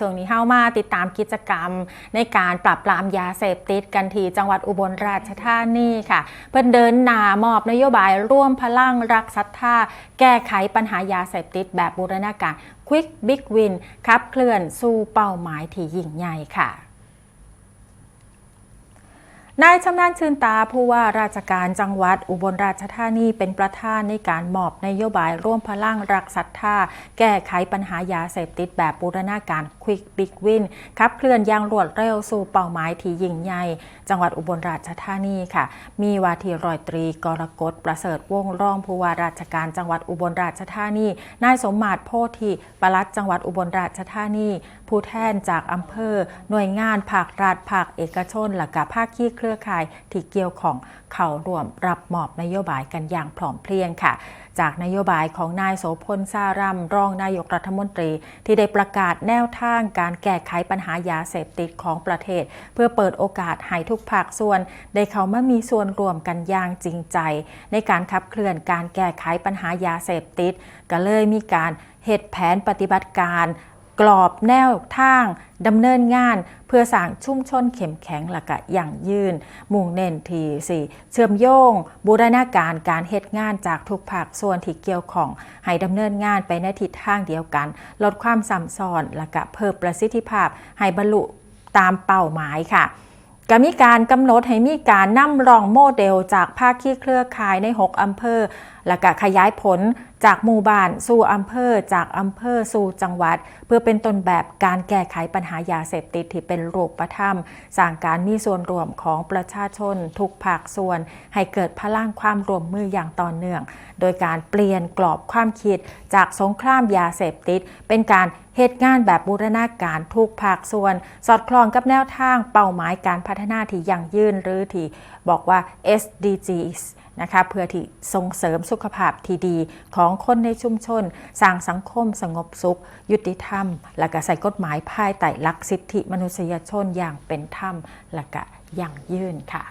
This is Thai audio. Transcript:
ช่วงนี้เข้ามาติดตามกิจกรรม ในการปราบปรามยาเสพติดกันที่จังหวัดอุบลราชธานีค่ะ เพื่อเดินหนามอบนโยบายร่วมพลังรักศรัทธาแก้ไขปัญหายาเสพติดแบบบูรณาการควิกบิ๊กวินครับเคลื่อนสู่เป้าหมายที่ยิ่งใหญ่ค่ะ นายชำนาญชื่นตาผู้ว่าราชการจังหวัดอุบลราชธานีเป็นประธานในการมอบนโยบายร่วมพลังรักศรัทธาแก้ไขปัญหายาเสพติดแบบบูรณาการ Quick Big Win ขับเคลื่อนอย่างรวดเร็วสู่เป้าหมายที่ยิ่งใหญ่จังหวัดอุบลราชธานีค่ะ มีวาทีรอยตรีกรกฎประเสริฐวงศ์รองผู้ว่าราชการจังหวัดอุบลราชธานีนายสมมาตรโพธิปลัดจังหวัดอุบลราชธานี ผู้แทนจากอำเภอ หน่วยงานภาครัฐภาคเอกชนและกับภาคขี้เครือข่ายที่เกี่ยวของเข้าร่วมรับมอบนโยบายกันอย่างพร้อมเพรียงค่ะ จากนโยบายของนายโสพลซารัมรองนายกรัฐมนตรี ที่ได้ประกาศแนวทางการแก้ไขปัญหายาเสพติดของประเทศ เพื่อเปิดโอกาสให้ทุกภาคส่วน ได้เข้ามามีส่วนรวมกันอย่างจริงใจ ในการขับเคลื่อนการแก้ไขปัญหายาเสพติด ก็เลยมีการเหตุแผนปฏิบัติการ กรอบแนวทางดำเนินงาน เพื่อสร้างชุ่มชนเข้มแข็งและกะอย่างยืน มุ่งเน้นทีสี่เชื่อมโยง บูรณาการการเหตุงานจากทุกภาคส่วนที่เกี่ยวของให้ดำเนินงานไปในทิศทางเดียวกัน ลดความสัมซ้อนและกะเพิ่มประสิทธิภาพ ให้บรรลุตามเป้าหมายค่ะก็มีการกำหนดให้มีการนำรองโมเดลจากภาคที่เครือข่ายใน 6 อำเภอ และก็ขยายผล จากหมู่บ้านสู่อำเภอ จากอำเภอสู่จังหวัด เพื่อเป็นต้นแบบการแก้ไขปัญหายาเสพติดที่เป็นรูปธรรมสร้างการมีส่วนรวมของประชาชน ทุกภาคส่วน ให้เกิดพลังความร่วมมืออย่างต่อเนื่อง โดยการเปลี่ยนกรอบความคิด จากสงครามยาเสพติด เป็นการเหตุงานแบบบูรณาการทุกภาคส่วน สอดคล้องกับแนวทางเป้าหมายการพัฒนาที่ยั่งยืนหรือที่บอกว่า SDGs นะคะเพื่อที่ส่งเสริมสุขภาพที่ดีของคนในชุมชน สร้างสังคมสงบสุข ยุติธรรม และก็ใส่กฎหมายภายใต้หลักสิทธิมนุษยชนอย่างเป็นธรรมและก็ยั่งยืนค่ะ